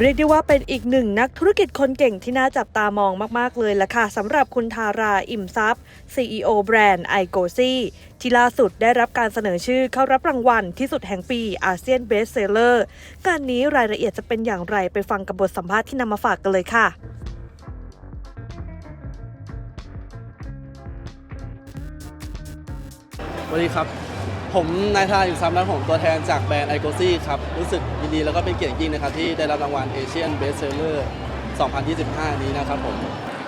เรียกได้ว่าเป็นอีกหนึ่งนักธุรกิจคนเก่งที่น่าจับตามองมาก ๆ เลยล่ะค่ะสำหรับคุณทาราอิ่มทรัพย์ CEO แบรนด์ไอโกซี่ที่ล่าสุดได้รับการเสนอชื่อเข้ารับรางวัลที่สุดแห่งปีอาเซียนเบสเซลเลอร์การนี้รายละเอียดจะเป็นอย่างไรไปฟังกับบทสัมภาษณ์ที่นำมาฝากกันเลยค่ะสวัสดีครับ ผมนายธาอยู่ซ้ำและผมตัวแทนจากแบรนด์ไอโกซี่ครับ รู้สึกยินดีแล้วก็เป็นเกียรติยิ่งนะครับ ที่ได้รับรางวัลเอเชียนเบสเซลเลอร์ 2025 นี้นะครับผม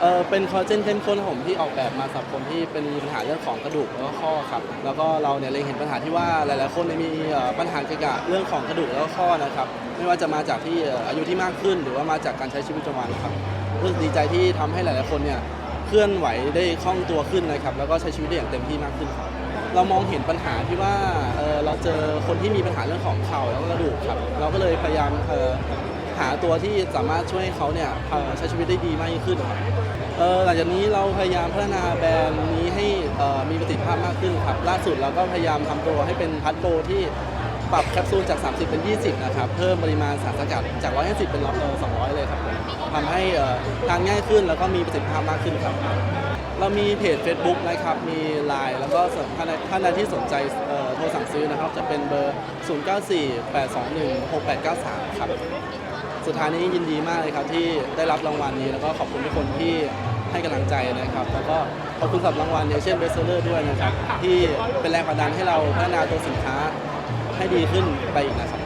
เออเป็นคอลลาเจนเข้มข้นของผมที่ออกแบบมาสำหรับคนที่เป็นปัญหาเรื่องของกระดูกแล้วก็ข้อครับ แล้วก็เราเนี่ยเล็งเห็นปัญหาที่ว่าหลายๆคนเนี่ยมีเอ่อปัญหาเกี่ยวกับเรื่องของกระดูกแล้วก็ข้อนะครับ ไม่ว่าจะมาจากที่เอ่ออายุที่มากขึ้น หรือว่ามาจากการใช้ชีวิตประจำวันครับรู้สึกดีใจที่ทำให้หลายๆคนเนี่ย ลื่อนไหวได้คล่องตัวขึ้นนะครับ แล้วก็ใช้ชีวิตได้อย่างเต็มที่มากขึ้นครับเรามองเห็นปัญหาที่ว่าเอ่อเราเจอคนที่มีปัญหาเรื่องของเข่าแล้วก็กระดูกครับ เราก็เลยพยายามเอ่อหาตัวที่สามารถช่วยให้เขาเนี่ยเอ่อใช้ชีวิตได้ดีมากยิ่งขึ้นครับเอ่อหลังจากนี้เราพยายามพัฒนาแบรนด์นี้ให้เอ่อมีประสิทธิภาพมากขึ้นครับล่าสุดเราก็พยายามทำตัวให้เป็นพัดโปรที่ ปรับแคปซูลจาก 30 เป็น 20 นะครับ เพิ่มปริมาณสารสกัดจาก 150 เป็นเอ่อ200 เลยครับผมทำให้ทานง่ายขึ้นแล้วก็มีประสิทธิภาพมากขึ้นครับ เรามีเพจ Facebook นะครับ มี Line แล้วก็ท่านใดท่านใดที่สนใจโทรสั่งซื้อนะครับ จะเป็นเบอร์ 0948216893 ครับ สุดท้ายนี้ยินดีมากเลยครับที่ได้รับรางวัลนี้แล้วก็ขอบคุณทุกคนที่ให้กำลังใจนะครับ แล้วก็ขอบคุณสำหรับรางวัลเอเชียนเบสเซอร์ด้วยนะครับ ที่เป็นแรงผลักดันให้เราพัฒนาตัวสินค้า ให้ดีขึ้นไปอีกนะครับ